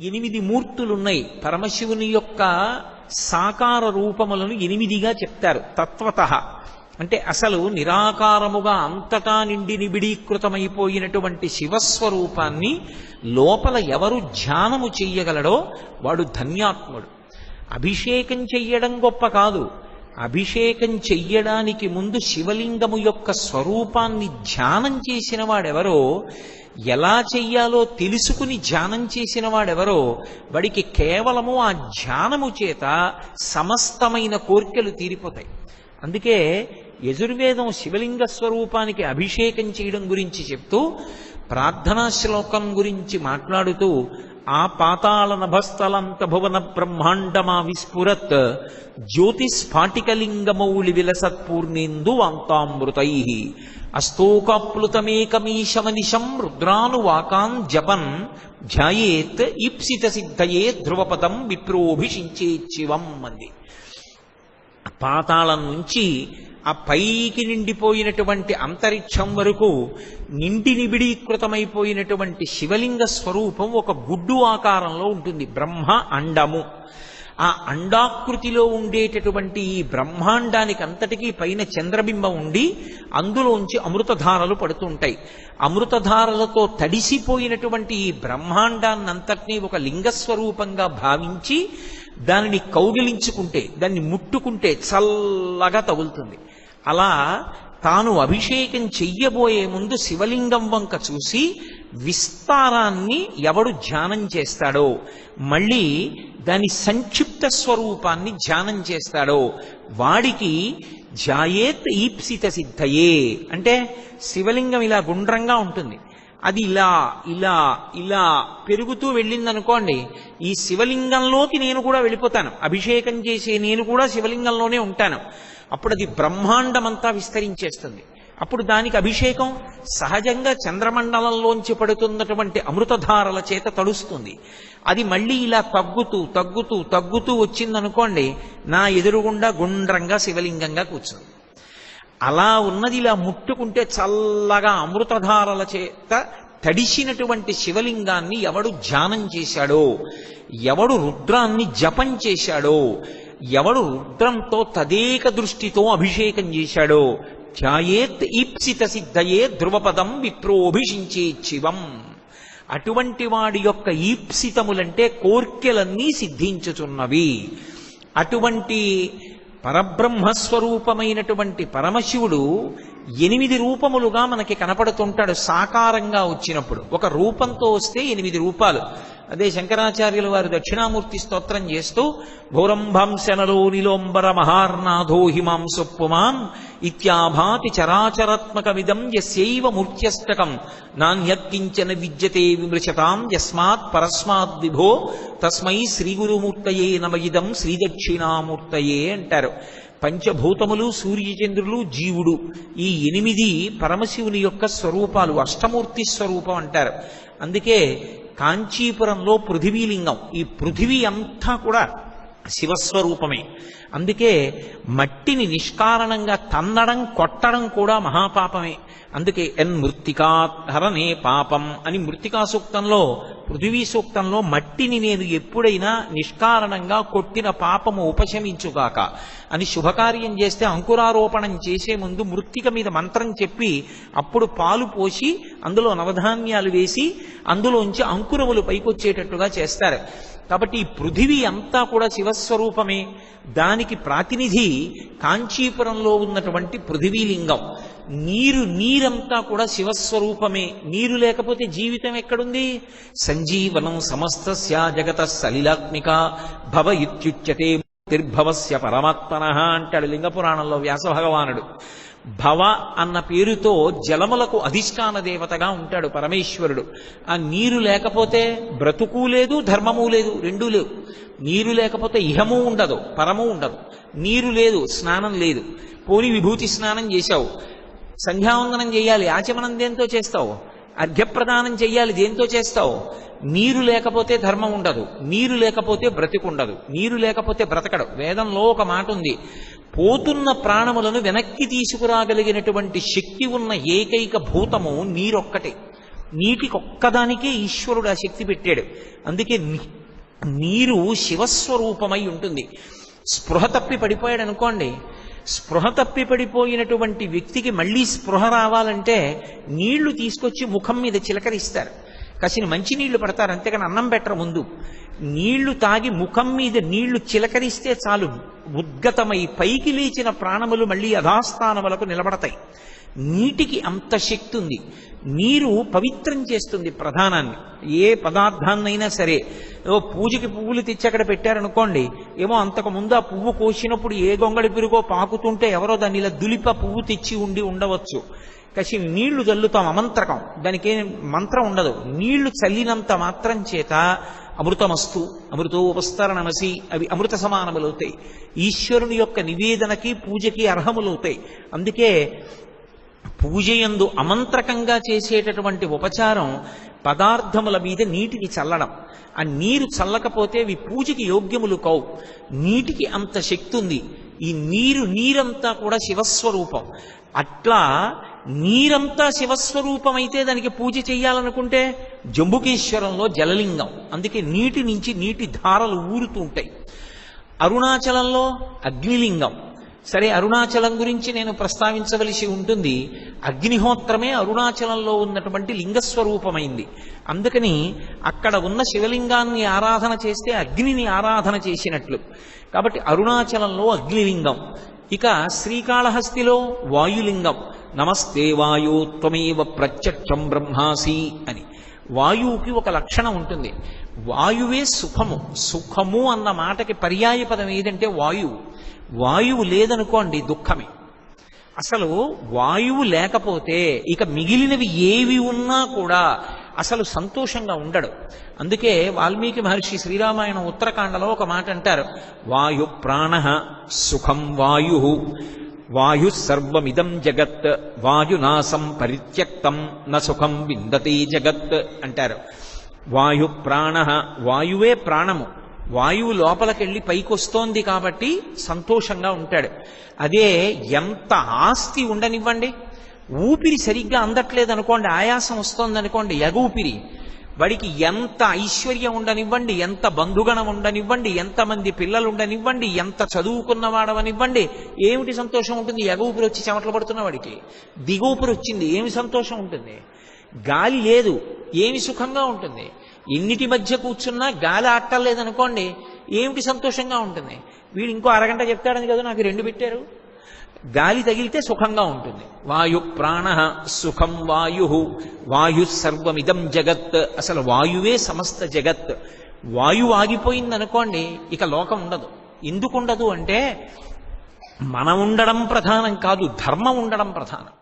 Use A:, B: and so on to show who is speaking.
A: ఎనిమిది మూర్తులున్నాయి. పరమశివుని యొక్క సాకార రూపములను ఎనిమిదిగా చెప్తారు. తత్వత. అంటే అసలు నిరాకారముగా అంతటా నిండి నిబిడీకృతమైపోయినటువంటి శివస్వరూపాన్ని లోపల ఎవరు ధ్యానము చెయ్యగలడో వాడు ధన్యాత్ముడు. అభిషేకం చెయ్యడం గొప్ప కాదు. అభిషేకం చెయ్యడానికి ముందు శివలింగము యొక్క స్వరూపాన్ని ధ్యానం చేసిన వాడెవరో ఎలా చెయ్యాలో తెలుసుకుని ధ్యానం చేసిన వాడెవరో వాడికి కేవలము ఆ ధ్యానము చేత సమస్తమైన కోర్కెలు తీరిపోతాయి. అందుకే యజుర్వేదం శివలింగ స్వరూపానికి అభిషేకం చేయడం గురించి చెప్తూ ప్రార్థనా శ్లోకం గురించి మాట్లాడుతూ ఆ పాతాళ నభస్థలంత భువన బ్రహ్మాండమా విస్ఫురత్ జ్యోతిస్ఫాటికలింగమౌళి విలసత్పూర్ణేందు వాంతామృతై. అస్తోకాప్లుతమేకమీశమనిశం రుద్రానువాకాన్ జపన్ ధ్యాయేత్ ఈప్సిత సిద్ధయే ధ్రువపదం విప్రోభిషించేచ్చివం అంది. పాతాళం నుంచి ఆ పైకి నిండిపోయినటువంటి అంతరిక్షం వరకు నిండి నిబిడీకృతమైపోయినటువంటి శివలింగ స్వరూపం ఒక గుడ్డు ఆకారంలో ఉంటుంది. బ్రహ్మ అండము. ఆ అండాకృతిలో ఉండేటటువంటి ఈ బ్రహ్మాండానికి అంతటికీ పైన చంద్రబింబం ఉండి అందులోంచి అమృతధారలు పడుతుంటాయి. అమృతధారలతో తడిసిపోయినటువంటి ఈ బ్రహ్మాండాన్నంతటినీ ఒక లింగస్వరూపంగా భావించి దానిని కౌగిలించుకుంటే దాన్ని ముట్టుకుంటే చల్లగా తగులుతుంది. అలా తాను అభిషేకం చెయ్యబోయే ముందు శివలింగం వంక చూసి విస్తారాన్ని ఎవడు ధ్యానం చేస్తాడో మళ్ళీ దాని సంక్షిప్త స్వరూపాన్ని ధ్యానం చేస్తాడో వాడికి జాయేత్ ఈప్సిత సిద్ధయే. అంటే శివలింగం ఇలా గుండ్రంగా ఉంటుంది. అది ఇలా ఇలా ఇలా పెరుగుతూ వెళ్ళిందనుకోండి ఈ శివలింగంలోకి నేను కూడా వెళ్ళిపోతాను. అభిషేకం చేసే నేను కూడా శివలింగంలోనే ఉంటాను. అప్పుడు అది బ్రహ్మాండమంతా విస్తరించేస్తుంది. అప్పుడు దానికి అభిషేకం సహజంగా చంద్రమండలంలోంచి పడుతున్నటువంటి అమృతధారల చేత తడుస్తుంది. అది మళ్ళీ ఇలా తగ్గుతూ తగ్గుతూ తగ్గుతూ వచ్చిందనుకోండి నా ఎదురుగుండా గుండ్రంగా శివలింగంగా కూర్చుంది. అలా ఉన్నది ఇలా ముట్టుకుంటే చల్లగా అమృతధారల చేత తడిసినటువంటి శివలింగాన్ని ఎవడు ధ్యానం చేశాడో ఎవడు రుద్రాన్ని జపం చేశాడో ఎవడు రుద్రంతో తదేక దృష్టితో అభిషేకం చేశాడో ధ్యాయేత్ ఈప్సిత సిద్ధయే ధ్రువపదం విప్రోభిషించే శివం. అటువంటి వాడి యొక్క ఈప్సితములంటే కోర్కెలన్నీ సిద్ధించుచున్నవి. అటువంటి పరబ్రహ్మస్వరూపమైనటువంటి పరమశివుడు ఎనిమిది రూపములుగా మనకి కనపడుతుంటాడు సాకారంగా వచ్చినప్పుడు. ఒక రూపంతో వస్తే ఎనిమిది రూపాలు. అదే శంకరాచార్యుల వారు దక్షిణామూర్తి స్తోత్రం చేస్తూ భౌరంభంశనలో నిలోంబర మహార్నాథో హిమాంసుపుమాన్ ఇత్యాభాతి చరాచరాత్మకమిదం యస్యైవ మూర్త్యష్టకం. నాణ్యత్కించన విద్యతే విమృశతాం యస్మాత్ పరస్మాత్ విభో తస్మై శ్రీగురుమూర్తయే నమయిదం శ్రీదక్షిణామూర్తయే అంటారు. పంచభూతములు సూర్యచంద్రులు జీవుడు ఈ ఎనిమిది పరమశివుని యొక్క స్వరూపాలు అష్టమూర్తి స్వరూపం అంటారు. అందుకే కాంచీపురంలో పృథివీలింగం. ఈ పృథివీ అంతా కూడా శివస్వరూపమే. అందుకే మట్టిని నిష్కారణంగా తన్నడం కొట్టడం కూడా మహాపాపమే. అందుకే ఎన్ మృత్తికాహరణే పాపం అని మృతికా సూక్తంలో పృథివీ సూక్తంలో మట్టిని నేను ఎప్పుడైనా నిష్కారణంగా కొట్టిన పాపము ఉపశమించుగాక అని శుభకార్యం చేస్తే అంకురారోపణం చేసే ముందు మృత్తిక మీద మంత్రం చెప్పి అప్పుడు పాలు పోసి అందులో నవధాన్యాలు వేసి అందులోంచి అంకురములు పైకొచ్చేటట్టుగా చేస్తారు. కాబట్టి ఈ పృథివీ అంతా కూడా శివస్వరూపమే. దానికి ప్రాతినిధి కాంచీపురంలో ఉన్నటువంటి పృథివీలింగం. నీరు నీరంతా కూడా శివస్వరూపమే. నీరు లేకపోతే జీవితం ఎక్కడుంది? సంజీవనం సమస్తస్య జగత సలిలాత్మిక భవ ఇత్యుచ్యతే. తిర్భవస్య పరమాత్మన అంటాడు లింగ పురాణంలో వ్యాస భగవానుడు భవ అన్న పేరుతో జలములకు అధిష్టాన దేవతగా ఉంటాడు పరమేశ్వరుడు. ఆ నీరు లేకపోతే బ్రతుకు లేదు ధర్మము లేదు రెండూ లేవు. నీరు లేకపోతే ఇహము ఉండదు పరము ఉండదు. నీరు లేదు స్నానం లేదు. పోని విభూతి స్నానం చేశావు. సంధ్యావందనం చేయాలి ఆచమనం దేంతో చేస్తావు? అర్ఘ్యప్రదానం చెయ్యాలి దేంతో చేస్తావు? నీరు లేకపోతే ధర్మం ఉండదు నీరు లేకపోతే బ్రతికుండదు నీరు లేకపోతే బ్రతకడు. వేదంలో ఒక మాట ఉంది పోతున్న ప్రాణములను వెనక్కి తీసుకురాగలిగినటువంటి శక్తి ఉన్న ఏకైక భూతము నీరొక్కటే. నీటికొక్కదానికే ఈశ్వరుడు ఆ శక్తి పెట్టాడు. అందుకే నీరు శివస్వరూపమై ఉంటుంది. స్పృహ తప్పి పడిపోయాడు అనుకోండి స్పృహ తప్పి పడిపోయినటువంటి వ్యక్తికి మళ్ళీ స్పృహ రావాలంటే నీళ్ళు తీసుకొచ్చి ముఖం మీద చిలకరిస్తారు. కసిన మంచి నీళ్ళు పడతారు అంతేగాని అన్నం పెట్టరు ముందు. నీళ్ళు తాగి ముఖం మీద నీళ్ళు చిలకరిస్తే చాలు. ఉద్గతమై పైకి లేచిన ప్రాణములు మళ్ళీ యథాస్థానములకు నిలబడతాయి. నీటికి అంత శక్తి ఉంది. నీరు పవిత్రం చేస్తుంది ప్రధానాన్ని. ఏ పదార్థాన్నైనా సరే ఓ పూజకి పువ్వులు తెచ్చి అక్కడ పెట్టారనుకోండి ఏమో అంతకుముందు ఆ పువ్వు కోసినప్పుడు ఏ గొంగళి పిరుగో పాకుతుంటే ఎవరో దాన్ని ఇలా దులిప పువ్వు తెచ్చి ఉండి ఉండవచ్చు. కసి నీళ్ళు చల్లుతాం అమంత్రకం. దానికి మంత్రం ఉండదు. నీళ్ళు చల్లినంత మాత్రం చేత అమృతమస్తు అమృతోపస్తరణమసి అవి అమృత సమానములవుతాయి ఈశ్వరుని యొక్క నివేదనకి పూజకి అర్హములవుతాయి అందుకే పూజయందు అమంత్రకంగా చేసేటటువంటి ఉపచారం పదార్థముల మీద నీటిని చల్లడం. ఆ నీరు చల్లకపోతే అవి పూజకి యోగ్యములు కావు. నీటికి అంత శక్తి ఉంది. ఈ నీరు నీరంతా కూడా శివస్వరూపం. అట్లా నీరంతా శివస్వరూపమైతే దానికి పూజ చేయాలనుకుంటే జంబుకేశ్వరంలో జలలింగం. అందుకే నీటి నుంచి నీటి ధారలు ఊరుతూ ఉంటాయి. అరుణాచలంలో అగ్నిలింగం. సరే అరుణాచలం గురించి నేను ప్రస్తావించవలసి ఉంటుంది. అగ్నిహోత్రమే అరుణాచలంలో ఉన్నటువంటి లింగస్వరూపమైంది. అందుకని అక్కడ ఉన్న శివలింగాన్ని ఆరాధన చేస్తే అగ్నిని ఆరాధన చేసినట్లు. కాబట్టి అరుణాచలంలో అగ్నిలింగం. ఇక శ్రీకాళహస్తిలో వాయులింగం. నమస్తే వాయు త్వమేవ ప్రత్యక్షం బ్రహ్మాసి అని. వాయువుకి ఒక లక్షణం ఉంటుంది. వాయువే సుఖము. సుఖము అన్న మాటకి పర్యాయ పదం ఏదంటే వాయువు వాయువు లేదనుకోండి దుఃఖమే. అసలు వాయువు లేకపోతే ఇక మిగిలినవి ఏవి ఉన్నా కూడా అసలు సంతోషంగా ఉండడు. అందుకే వాల్మీకి మహర్షి శ్రీరామాయణం ఉత్తరకాండలో ఒక మాట అంటారు. వాయు ప్రాణ సుఖం వాయు. వాయు సర్వమిదం జగత్. వాయునాసం పరిత్యక్తం న సుఖం జగత్ అంటారు. వాయు ప్రాణ వాయువే ప్రాణము. వాయువు లోపలికెళ్ళి పైకొస్తోంది కాబట్టి సంతోషంగా ఉంటాడు. అదే ఎంత ఆస్తి ఉండనివ్వండి. ఊపిరి సరిగ్గా అందట్లేదు అనుకోండి ఆయాసం వస్తోందనుకోండి ఎగ ఊపిరి. వాడికి ఎంత ఐశ్వర్యం ఉండనివ్వండి ఎంత బంధుగణం ఉండనివ్వండి ఎంతమంది పిల్లలు ఉండనివ్వండి ఎంత చదువుకున్నవాడవనివ్వండి ఏమిటి సంతోషం ఉంటుంది? ఎగవుపురు వచ్చి చెమటలు పడుతున్న వాడికి. దిగూపిరి వచ్చింది ఏమి సంతోషం ఉంటుంది? గాలి లేదు ఏమి సుఖంగా ఉంటుంది? ఎన్నిటి మధ్య కూర్చున్నా గాలి ఆట్టలేదనుకోండి ఏమిటి సంతోషంగా ఉంటుంది? వీడు ఇంకో అరగంట చెప్తాడని కదా నాకు రెండు పెట్టారు. గాలి తగిలితే సుఖంగా ఉంటుంది. వాయు ప్రాణ సుఖం వాయు. వాయు సర్వమిదం జగత్. అసలు వాయువే సమస్త జగత్. వాయువు ఆగిపోయింది అనుకోండి ఇక లోకం ఉండదు. ఎందుకు ఉండదు అంటే మనం ఉండడం ప్రధానం కాదు ధర్మం ఉండడం ప్రధానం.